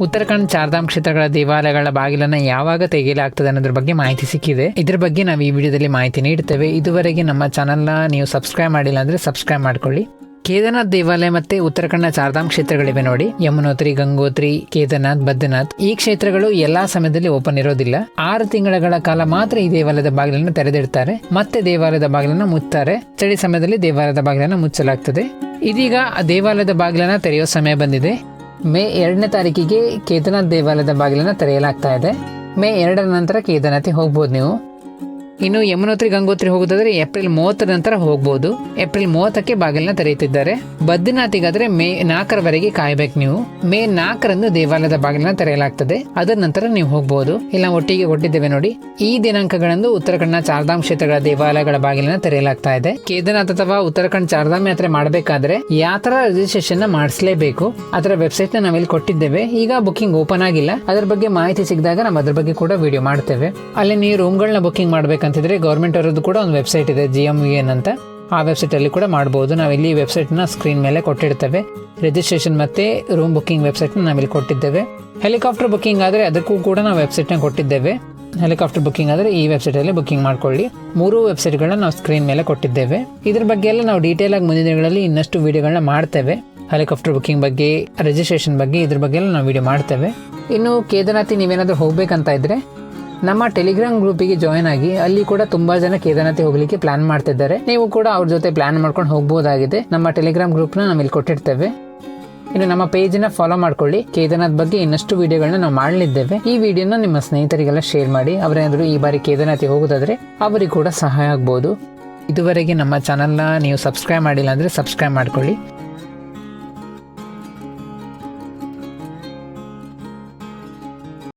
ಉತ್ತರಾಖಂಡ್ ಚಾರ್ಧಾಮ್ ಕ್ಷೇತ್ರಗಳ ದೇವಾಲಯಗಳ ಬಾಗಿಲನ್ನು ಯಾವಾಗ ತೆಗೆಯಲಾಗ್ತದೆ ಅನ್ನೋದ್ರ ಬಗ್ಗೆ ಮಾಹಿತಿ ಸಿಕ್ಕಿದೆ. ಇದ್ರ ಬಗ್ಗೆ ನಾವು ಈ ವಿಡಿಯೋದಲ್ಲಿ ಮಾಹಿತಿ ನೀಡುತ್ತೇವೆ. ಇದುವರೆಗೆ ನಮ್ಮ ಚಾನಲ್ನ ನೀವು ಸಬ್ಸ್ಕ್ರೈಬ್ ಮಾಡಿಲ್ಲ ಅಂದ್ರೆ ಸಬ್ಸ್ಕ್ರೈಬ್ ಮಾಡ್ಕೊಳ್ಳಿ. ಕೇದಾರ್ನಾಥ್ ದೇವಾಲಯ ಮತ್ತೆ ಉತ್ತರಾಖಂಡ್ನ ಚಾರ್ಧಾಮ್ ಕ್ಷೇತ್ರಗಳಿವೆ ನೋಡಿ. ಯಮುನೋತ್ರಿ, ಗಂಗೋತ್ರಿ, ಕೇದಾರ್ನಾಥ್, ಬದ್ರಿನಾಥ್ ಈ ಕ್ಷೇತ್ರಗಳು ಎಲ್ಲಾ ಸಮಯದಲ್ಲಿ ಓಪನ್ ಇರೋದಿಲ್ಲ. ಆರು ತಿಂಗಳ ಕಾಲ ಮಾತ್ರ ಈ ದೇವಾಲಯದ ಬಾಗಿಲನ್ನು ತೆರೆದಿಡ್ತಾರೆ. ಮತ್ತೆ ದೇವಾಲಯದ ಬಾಗಿಲನ್ನು ಮುಚ್ತಾರೆ ಚಳಿ ಸಮಯದಲ್ಲಿ ದೇವಾಲಯದ ಬಾಗಿಲನ್ನು ಮುಚ್ಚಲಾಗ್ತದೆ. ಇದೀಗ ದೇವಾಲಯದ ಬಾಗಿಲನ್ನು ತೆರೆಯೋ ಸಮಯ ಬಂದಿದೆ. ಮೇ ಎರಡನೇ ತಾರೀಕಿಗೆ ಕೇದಾರನಾಥ್ ದೇವಾಲಯದ ಬಾಗಿಲನ್ನು ತೆರೆಯಲಾಗ್ತಾ ಇದೆ. ಮೇ ಎರಡರ ನಂತರ ಕೇದಾರನಾಥಿಗೆ ಹೋಗ್ಬೋದು ನೀವು. ಇನ್ನು ಯಮುನೋತ್ರಿ ಗಂಗೋತ್ರಿ ಹೋಗೋದಾದ್ರೆ ಏಪ್ರಿಲ್ ಮೂವತ್ತರ ನಂತರ ಹೋಗ್ಬೋದು. ಏಪ್ರಿಲ್ ಮೂವತ್ತಕ್ಕೆ ಬಾಗಿಲನ್ನ ತೆರೆಯುತ್ತಿದ್ದಾರೆ. ಬದ್ರಿನಾಥಿಗಾದ್ರೆ ಮೇ ನಾಲ್ಕರವರೆಗೆ ಕಾಯ್ಬೇಕು ನೀವು. ಮೇ ನಾಲ್ಕರಂದು ದೇವಾಲಯದ ಬಾಗಿಲನ್ನ ತೆರೆಯಲಾಗ್ತದೆ. ಅದರ ನಂತರ ನೀವು ಹೋಗಬಹುದು ಇಲ್ಲ, ಒಟ್ಟಿಗೆ ಕೊಟ್ಟಿದ್ದೇವೆ ನೋಡಿ. ಈ ದಿನಾಂಕಗಳಂದು ಉತ್ತರಾಖಂಡ್ನ ಚಾರ್ಧಾಮ್ ಕ್ಷೇತ್ರಗಳ ದೇವಾಲಯಗಳ ಬಾಗಿಲನ್ನ ತೆರೆಯಲಾಗ್ತಾ ಇದೆ. ಕೇದಾರನಾಥ ಅಥವಾ ಉತ್ತರಾಖಂಡ್ ಚಾರ್ಧಾಮ್ ಯಾತ್ರೆ ಮಾಡಬೇಕಾದ್ರೆ ಯಾತ್ರಾ ರಿಜಿಸ್ಟ್ರೇಷನ್ ಮಾಡಿಸಲೇಬೇಕು. ಅದರ ವೆಬ್ಸೈಟ್ನ ನಾವಿಲ್ಲಿ ಕೊಟ್ಟಿದ್ದೇವೆ. ಈಗ ಬುಕಿಂಗ್ ಓಪನ್ ಆಗಿಲ್ಲ. ಅದರ ಬಗ್ಗೆ ಮಾಹಿತಿ ಸಿಕ್ಕಿದಾಗ ನಾವು ಅದರ ಬಗ್ಗೆ ಕೂಡ ವಿಡಿಯೋ ಮಾಡ್ತೇವೆ. ಅಲ್ಲಿ ನೀವು ರೂಮ್ಗಳನ್ನ ಬುಕಿಂಗ್ ಮಾಡ್ಬೇಕಂತಿದ್ರೆ ಗೌರ್ಮೆಂಟ್ ಅವರದ್ದು ಕೂಡ ಒಂದು ವೆಬ್ಸೈಟ್ ಇದೆ ಜಿ ಎಂ ವಿ ಎನ್ ಅಂತ. ಆ ವೆಬ್ಸೈಟ್ ಅಲ್ಲಿ ಕೂಡ ಮಾಡಬಹುದು ನಾವು ಇಲ್ಲಿ ವೆಬ್ಸೈಟ್ನ ಸ್ಕ್ರೀನ್ ಮೇಲೆ ಕೊಟ್ಟಿರ್ತೇವೆ. ರಿಜಿಸ್ಟ್ರೇಷನ್ ಮತ್ತೆ ರೂಮ್ ವೆಬ್ಸೈಟ್ ನಾವು ನಾವಿಲ್ಲಿ ಕೊಟ್ಟಿದ್ದೇವೆ. ಹೆಲಿಕಾಪ್ಟರ್ ಬುಕ್ಕಿಂಗ್ ಆದ್ರೆ ಅದಕ್ಕೂ ಕೂಡ ನಾವು ವೆಬ್ಸೈಟ್ನ ಕೊಟ್ಟಿದ್ದೇವೆ. ಹೆಲಿಕಾಪ್ಟರ್ ಬುಕ್ಕಿಂಗ್ ಆದರೆ ಈ ವೆಬ್ಸೈಟ್ ಅಲ್ಲಿ ಬುಕಿಂಗ್ ಮಾಡ್ಕೊಳ್ಳಿ. ಮೂರು ವೆಬ್ಸೈಟ್ಗಳನ್ನ ನಾವು ಸ್ಕ್ರೀನ್ ಮೇಲೆ ಕೊಟ್ಟಿದ್ದೇವೆ. ಇದ್ರ ಬಗ್ಗೆ ಎಲ್ಲ ನಾವು ಡೀಟೇಲ್ ಆಗಿ ಮುಂದಿನ ದಿನಗಳಲ್ಲಿ ಇನ್ನಷ್ಟು ವಿಡಿಯೋಗಳನ್ನ ಮಾಡ್ತೇವೆ. ಹೆಲಿಕಾಪ್ಟರ್ ಬುಕ್ಕಿಂಗ್ ಬಗ್ಗೆ ರಿಜಿಸ್ಟ್ರೇಷನ್ ಬಗ್ಗೆ ಇದ್ರ ಬಗ್ಗೆ ಎಲ್ಲ ನಾವು ವಿಡಿಯೋ ಮಾಡ್ತೇವೆ. ಇನ್ನು ಕೇದಾರ್ನಾಥಿ ನೀವೇನಾದರೂ ಹೋಗ್ಬೇಕಂತ ಇದ್ರೆ ನಮ್ಮ ಟೆಲಿಗ್ರಾಮ್ ಗ್ರೂಪಿಗೆ ಜಾಯ್ನ್ ಆಗಿ ಅಲ್ಲಿ ಕೂಡ ತುಂಬಾ ಜನ ಕೇದಾರನಾಥ ಹೋಗ್ಲಿಕ್ಕೆ ಪ್ಲಾನ್ ಮಾಡ್ತಿದ್ದಾರೆ. ನೀವು ಕೂಡ ಅವ್ರ ಜೊತೆ ಪ್ಲಾನ್ ಮಾಡ್ಕೊಂಡು ಹೋಗ್ಬೋದಾಗಿದೆ. ನಮ್ಮ ಟೆಲಿಗ್ರಾಮ್ ಗ್ರೂಪ್ನ ನಾವು ಇಲ್ಲಿ ಕೊಟ್ಟಿರ್ತೇವೆ. ಇನ್ನು ನಮ್ಮ ಪೇಜ್ನ ಫಾಲೋ ಮಾಡ್ಕೊಳ್ಳಿ. ಕೇದಾರ್ನಾಥ್ ಬಗ್ಗೆ ಇನ್ನಷ್ಟು ವಿಡಿಯೋಗಳನ್ನ ನಾವು ಮಾಡಲಿದ್ದೇವೆ. ಈ ವಿಡಿಯೋನ ನಿಮ್ಮ ಸ್ನೇಹಿತರಿಗೆಲ್ಲ ಶೇರ್ ಮಾಡಿ. ಅವರೇನಾದರೂ ಈ ಬಾರಿ ಕೇದಾರನಾಥ್ ಹೋಗೋದಾದ್ರೆ ಅವರಿಗೆ ಕೂಡ ಸಹಾಯ ಆಗ್ಬೋದು. ಇದುವರೆಗೆ ನಮ್ಮ ಚಾನಲ್ನ ನೀವು ಸಬ್ಸ್ಕ್ರೈಬ್ ಮಾಡಿಲ್ಲ ಅಂದರೆ ಸಬ್ಸ್ಕ್ರೈಬ್ ಮಾಡ್ಕೊಳ್ಳಿ.